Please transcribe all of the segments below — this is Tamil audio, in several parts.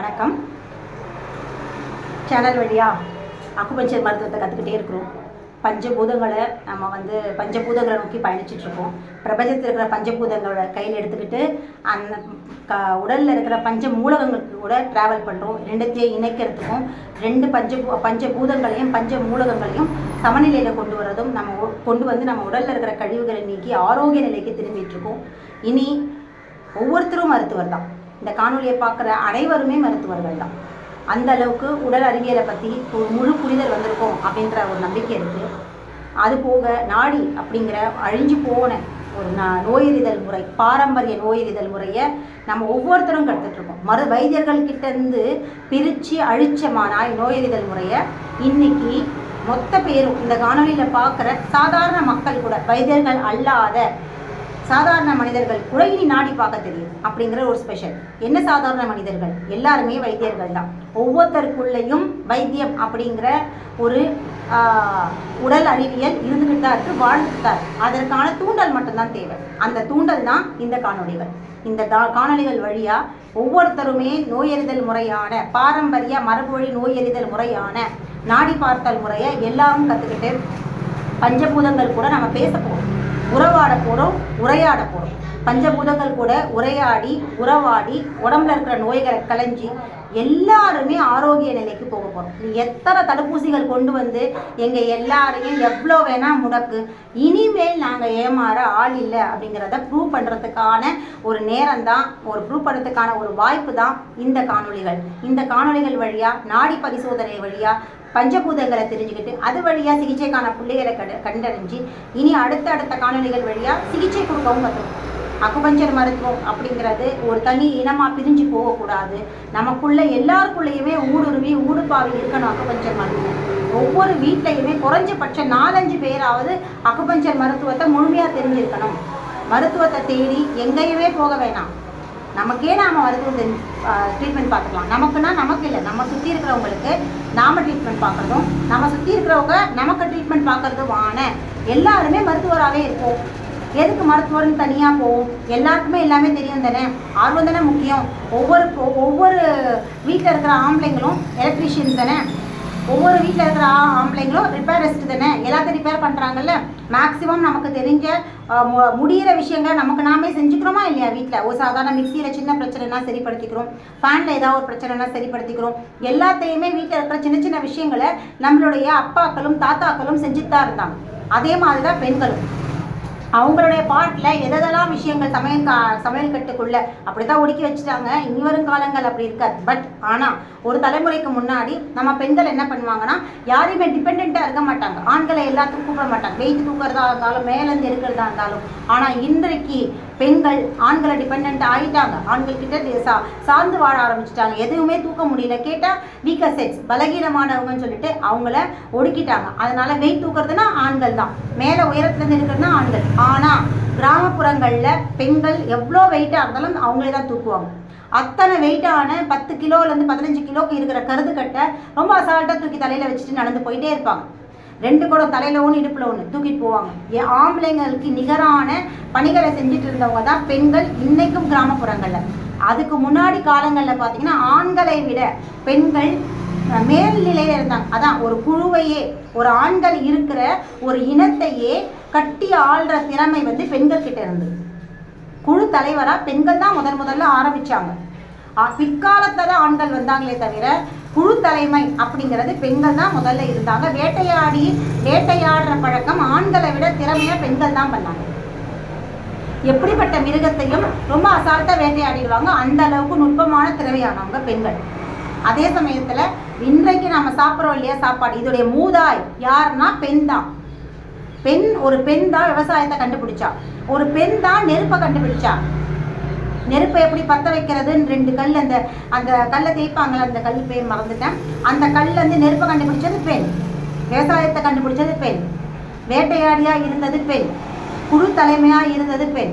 வணக்கம். சேனல் வழியாக அக்குபஞ்சர் மருத்துவத்தை கற்றுக்கிட்டே இருக்கிறோம். பஞ்சபூதங்களை நம்ம வந்து பஞ்சபூதங்களை நோக்கி பயணிச்சிட்ருக்கோம் பிரபஞ்சத்தில் இருக்கிற பஞ்சபூதங்களை கையில் எடுத்துக்கிட்டு அந்த க உடலில் இருக்கிற பஞ்ச மூலகங்களுக்கு கூட ட்ராவல் பண்ணுறோம் ரெண்டுத்தையும் இணைக்கிறதுக்கும் ரெண்டு பஞ்ச பஞ்சபூதங்களையும் பஞ்ச மூலகங்களையும் சமநிலையில் கொண்டு வரதும் நம்ம கொண்டு வந்து நம்ம உடலில் இருக்கிற கழிவுகளை நீக்கி ஆரோக்கிய நிலைக்கு திரும்பிட்டு இருக்கோம். இனி ஒவ்வொருத்தரும் மருத்துவர் தான். இந்த காணொலியை பார்க்குற அனைவருமே மருத்துவர்கள் தான். அந்த அளவுக்கு உடல் அறிவியலை பற்றி ஒரு முழு புரிதல் வந்திருக்கும் அப்படின்ற ஒரு நம்பிக்கை இருக்குது அது போக நாடி அப்படிங்கிற அழிஞ்சு போன ஒரு ந நோயறிதல் முறை பாரம்பரிய நோயறிதல் முறையை நம்ம ஒவ்வொருத்தரும் கற்றுட்ருக்கோம் மரு வைத்தியர்கள் பிரித்து அழிச்சமான நோயறிதல் முறையை இன்னைக்கு மொத்த பேரும் இந்த காணொலியில் பார்க்குற சாதாரண மக்கள் கூட வைத்தியர்கள் அல்லாத சாதாரண மனிதர்கள் கூட நாடி பார்க்க தெரியும் அப்படிங்கிற ஒரு ஸ்பெஷல் என்ன சாதாரண மனிதர்கள்? எல்லாருமே வைத்தியர்கள் தான். ஒவ்வொருத்தருக்குள்ளேயும் வைத்தியம் அப்படிங்கிற ஒரு உடல் அறிவியல் இருந்துகிட்டு தான் இருக்கு வாழ்ந்துட்டு தான் இருக்கு. அதற்கான தூண்டல் மட்டும்தான் தேவை. அந்த தூண்டல் தான் இந்த காணொளிகள். இந்த தா- காணொளிகள் வழியாக ஒவ்வொருத்தருமே நோயறிதல் முறையான பாரம்பரிய மரபுவழி நோயறிதல் முறையான நாடி பார்த்தல் முறையை எல்லாரும் கற்றுக்கிட்டு பஞ்சபூதங்கள் கூட நம்ம பேச போகிறோம் உறவாட போகிறோம் உரையாட போகிறோம் பஞ்சபூதங்கள் கூட உரையாடி உறவாடி உடம்புல இருக்கிற நோய்களை களைஞ்சி எல்லாருமே ஆரோக்கிய நிலைக்கு போக போகிறோம் நீ எத்தனை தடுப்பூசிகள் கொண்டு வந்து எங்கள் எல்லாரையும் எவ்வளோ வேணால் முடக்கு இனிமேல் நாங்கள் ஏமாற ஆள் இல்லை அப்படிங்கிறத ப்ரூவ் பண்ணுறதுக்கான ஒரு நேரம் தான் ஒரு ப்ரூவ் பண்ணுறதுக்கான ஒரு வாய்ப்பு தான் இந்த காணொளிகள். இந்த காணொளிகள் வழியாக நாடி பரிசோதனை வழியாக பஞ்சபூதங்களை தெரிஞ்சுக்கிட்டு அது வழியாக சிகிச்சைக்கான பிள்ளைகளை கண்டு கண்டறிஞ்சு இனி அடுத்த அடுத்த காணொலிகள் வழியாக சிகிச்சை கொடுக்கவும் கற்றுக்கணும் அக்குபஞ்சர் மருத்துவம் அப்படிங்கிறது ஒரு தனி இனமாக பிரிஞ்சு போகக்கூடாது. நமக்குள்ள எல்லாருக்குள்ளேயுமே ஊடுருவி ஊடுபாவி இருக்கணும் அக்குபஞ்சர் மருத்துவம். ஒவ்வொரு வீட்லையுமே குறைஞ்சபட்சம் நாலஞ்சு பேராவது அக்குபஞ்சர் மருத்துவத்தை முழுமையாக தெரிஞ்சிருக்கணும். மருத்துவத்தை தேடி எங்கேயுமே போக வேணாம். நமக்கே நாம் மருத்துவம் ட்ரீட்மெண்ட் பார்த்துக்கலாம். நமக்குன்னா நமக்கு இல்லை. நம்ம சுற்றி இருக்கிறவங்களுக்கு நாம் ட்ரீட்மெண்ட் பார்க்குறதும் நம்ம சுற்றி இருக்கிறவங்க நமக்கு ட்ரீட்மெண்ட் பார்க்குறதும் வான எல்லாருமே மருத்துவராகவே இருப்போம். எதுக்கு மருத்துவர்னு தனியாக போவோம்? எல்லாருக்குமே எல்லாமே தெரியும் தானே? ஆர்வம் தானே முக்கியம்? ஒவ்வொரு ஒவ்வொரு வீட்டில் இருக்கிற ஆம்பளைங்களும் எலக்ட்ரீஷியன்ஸ் தானே? ஒவ்வொரு வீட்டில் இருக்கிற ஆ- ஆம்பளைங்களும் ரிப்பேரிஸ்ட் தானே? எல்லாத்தையும் ரிப்பேர் பண்ணுறாங்கல்ல மேக்ஸிமம் நமக்கு தெரிஞ்ச முடிகிற மு- முடியிற விஷயங்கள் நமக்கு நாமே செஞ்சுக்கிறோமா இல்லையா வீட்டில் ஒரு சாதாரண மிக்சியில் சின்ன பிரச்சனைனா சரிப்படுத்திக்கிறோம். ஃபேனில் ஏதாவது ஒரு பிரச்சனைனா சரிப்படுத்திக்கிறோம். எல்லாத்தையுமே வீட்டில் இருக்கிற சின்ன சின்ன விஷயங்களை நம்மளுடைய அப்பாக்களும் தாத்தாக்களும் செஞ்சுட்டு தான் இருந்தாங்க. அதே மாதிரி தான் பெண்களும். அவங்களுடைய பாட்டில் எதெல்லாம் விஷயங்கள் சமையல் கா சமையல் கட்டுக்குள்ள அப்படி தான் ஒடுக்கி வச்சுட்டாங்க. இனி வரும் காலங்கள் அப்படி இருக்காது. பட் ஆனால் ஒரு தலைமுறைக்கு முன்னாடி நம்ம பெண்கள் என்ன பண்ணுவாங்கன்னா யாரையுமே டிபெண்ட்டாக இருக்க மாட்டாங்க. ஆண்களை எல்லாத்துக்கும் கூப்பிட மாட்டாங்க. வெயிட் தூக்குறதா இருந்தாலும் மேலேருந்து இருக்கிறதா இருந்தாலும். ஆனால் இன்றைக்கு பெண்கள் ஆண்களை டிபெண்ட் ஆகிட்டாங்க ஆண்கள் கிட்ட தி- சா சார்ந்து வாழ ஆரம்பிச்சிட்டாங்க. எதுவுமே தூக்க முடியல. கேட்டால் வீக்கர் செட்ஸ் பலகீனமானவங்கன்னு சொல்லிட்டு அவங்கள ஒடுக்கிட்டாங்க. அதனால வெயிட் தூக்குறதுனா ஆண்கள் தான். மேலே உயரத்துலேருந்து இருக்கிறதுனா ஆண்கள். ஆனால் கிராமப்புறங்களில் பெண்கள் எவ்வளோ வெயிட்டாக இருந்தாலும் அவங்களே தான் தூக்குவாங்க. அத்தனை வெயிட்டான பத்து கிலோலேருந்து பதினஞ்சு கிலோக்கு இருக்கிற கருதுக்கட்டை ரொம்ப அசால்ட்டாக தூக்கி தலையில் வச்சுட்டு நடந்து போயிட்டே இருப்பாங்க. ரெண்டு கூட தலையில் ஒன்று இடுப்பில் ஒன்று தூக்கிட்டு போவாங்க. என் ஆம்பளைங்களுக்கு நிகரான பணிகளை செஞ்சுட்டு இருந்தவங்க தான் பெண்கள் இன்னைக்கும் கிராமப்புறங்களில். அதுக்கு முன்னாடி காலங்களில் பார்த்தீங்கன்னா ஆண்களை விட பெண்கள் மேல்நிலையில் இருந்தாங்க. அதான் ஒரு குழுவையே ஒரு ஆண்கள் இருக்கிற ஒரு இனத்தையே கட்டி ஆள்ற திறமை வந்து பெண்கள் கிட்ட இருந்தது. குழு தலைவராக பெண்கள் தான் முதன் முதல்ல ஆரம்பிச்சாங்க. ஆ- தான் ஆண்கள் வந்தாங்களே தவிர குழு தலைமை அப்படிங்கிறது பெண்கள் தான் முதல்ல இருந்தாங்க. வேட்டையாடி வேட்டையாடுற பழக்கம் ஆண்களை விட திறமையா பெண்கள் தான் பண்ணாங்க. எப்படிப்பட்ட மிருகத்தையும் ரொம்ப அசால்ட்டா வேட்டையாடிடுவாங்க. அந்த அளவுக்கு நுட்பமான திறமையானவங்க பெண்கள். அதே சமயத்துல இன்றைக்கு நாம சாப்பிட்றோம் இல்லையா சாப்பாடு? இதோடைய மூதாய் யாருன்னா பெண் தான். பெண் ஒரு பெண் தான் விவசாயத்தை கண்டுபிடிச்சா. ஒரு பெண் தான் நெருப்பை கண்டுபிடிச்சா. நெருப்பை எப்படி பற்ற வைக்கிறதுன்னு ரெண்டு கல் அந்த அந்த கல்லை தேய்ப்பாங்களே அந்த கல் பேர் மறந்துட்டேன். அந்த கல் வந்து நெருப்பை கண்டுபிடிச்சது பெண். விவசாயத்தை கண்டுபிடிச்சது பெண். வேட்டையாடியா இருந்தது பெண். குழு தலைமையா இருந்தது பெண்.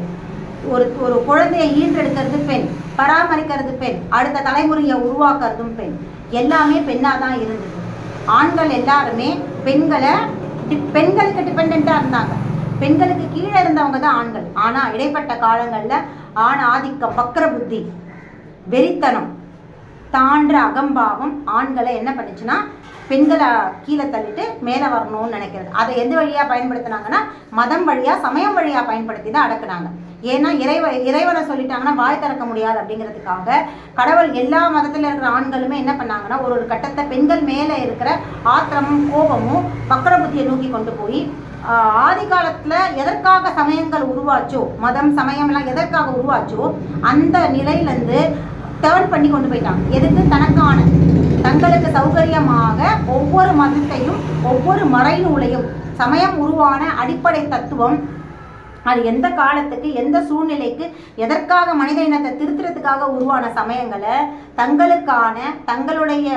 ஒரு ஒரு குழந்தையை ஈன்றெடுக்கிறது பெண். பராமரிக்கிறது பெண். அடுத்த தலைமுறையை உருவாக்குறதும் பெண். எல்லாமே பெண்ணாக தான் இருந்தது. ஆண்கள் எல்லாருமே பெண்களை பெண்களுக்கு டிபெண்ட்டாக இருந்தாங்க. பெண்களுக்கு கீழே இருந்தவங்க தான் ஆண்கள். ஆனால் இடைப்பட்ட காலங்களில் ஆண் ஆதிக்கம் வக்கர புத்தி வெறித்தனம் தாண்ட அகம்பாவம் ஆண்களை என்ன பண்ணுச்சுன்னா பெண்களை கீழே தள்ளிட்டு மேலே வரணும்னு நினைக்கிறது. அதை எந்த வழியாக பயன்படுத்தினாங்கன்னா மதம் வழியாக சமயம் வழியாக பயன்படுத்தி தான் அடக்குனாங்க. ஏன்னா இறைவ இறைவனை சொல்லிட்டாங்கன்னா வாய் திறக்க முடியாது அப்படிங்கிறதுக்காக கடவுள் எல்லா மதத்தில் இருக்கிற ஆண்களுமே என்ன பண்ணாங்கன்னா ஒரு ஒரு கட்டத்தை பெண்கள் மேலே இருக்கிற ஆத்திரமும் கோபமும் வக்கர புத்தியை நோக்கி கொண்டு போய் ஆதி காலத்தில் எதற்காக சமயங்கள் உருவாச்சோ மதம் சமயம் எல்லாம் எதற்காக உருவாச்சோ அந்த நிலையிலேருந்து டேர்ன் பண்ணி கொண்டு போயிட்டாங்க. எதுக்கு? தனக்கான தங்களுக்கு சௌகரியமாக ஒவ்வொரு மதத்தையும் ஒவ்வொரு மறைநூலையும் சமயம் உருவான அடிப்படை தத்துவம். அது எந்த காலத்துக்கு எந்த சூழ்நிலைக்கு எதற்காக மனித இனத்தை திருத்துறதுக்காக உருவான சமயங்களை தங்களுக்கான தங்களுடைய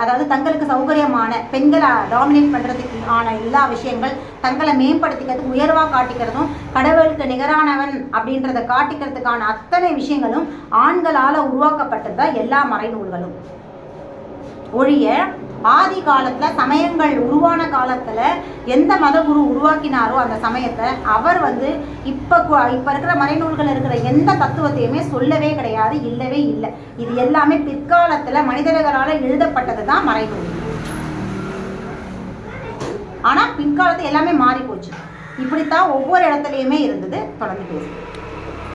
அதாவது தங்களுக்கு சௌகரியமான பெண்களை டாமினேட் பண்ணுறதுக்கு ஆன எல்லா விஷயங்கள் தங்களை மேம்படுத்திக்கிறதுக்கு உயர்வாக காட்டிக்கிறதும் கடவுளுக்கு நிகரானவன் அப்படின்றத காட்டிக்கிறதுக்கான அத்தனை விஷயங்களும் ஆண்களால் உருவாக்கப்பட்டது தான் எல்லா மறைநூல்களும். ஒழிய ஆதி காலத்தில் சமயங்கள் உருவான காலத்தில் எந்த மதகுரு உருவாக்கினாரோ அந்த சமயத்தை அவர் வந்து இப்போ இப்போ இருக்கிற மறைநூல்கள் இருக்கிற எந்த தத்துவத்தையுமே சொல்லவே கிடையாது இல்லவே இல்லை. இது எல்லாமே பிற்காலத்தில் மனிதர்களால் எழுதப்பட்டது தான் மறைநூல். ஆனால் பிற்காலத்து எல்லாமே மாறி போச்சு இப்படித்தான் ஒவ்வொரு இடத்துலையுமே இருந்தது தொடர்ந்து பேசுது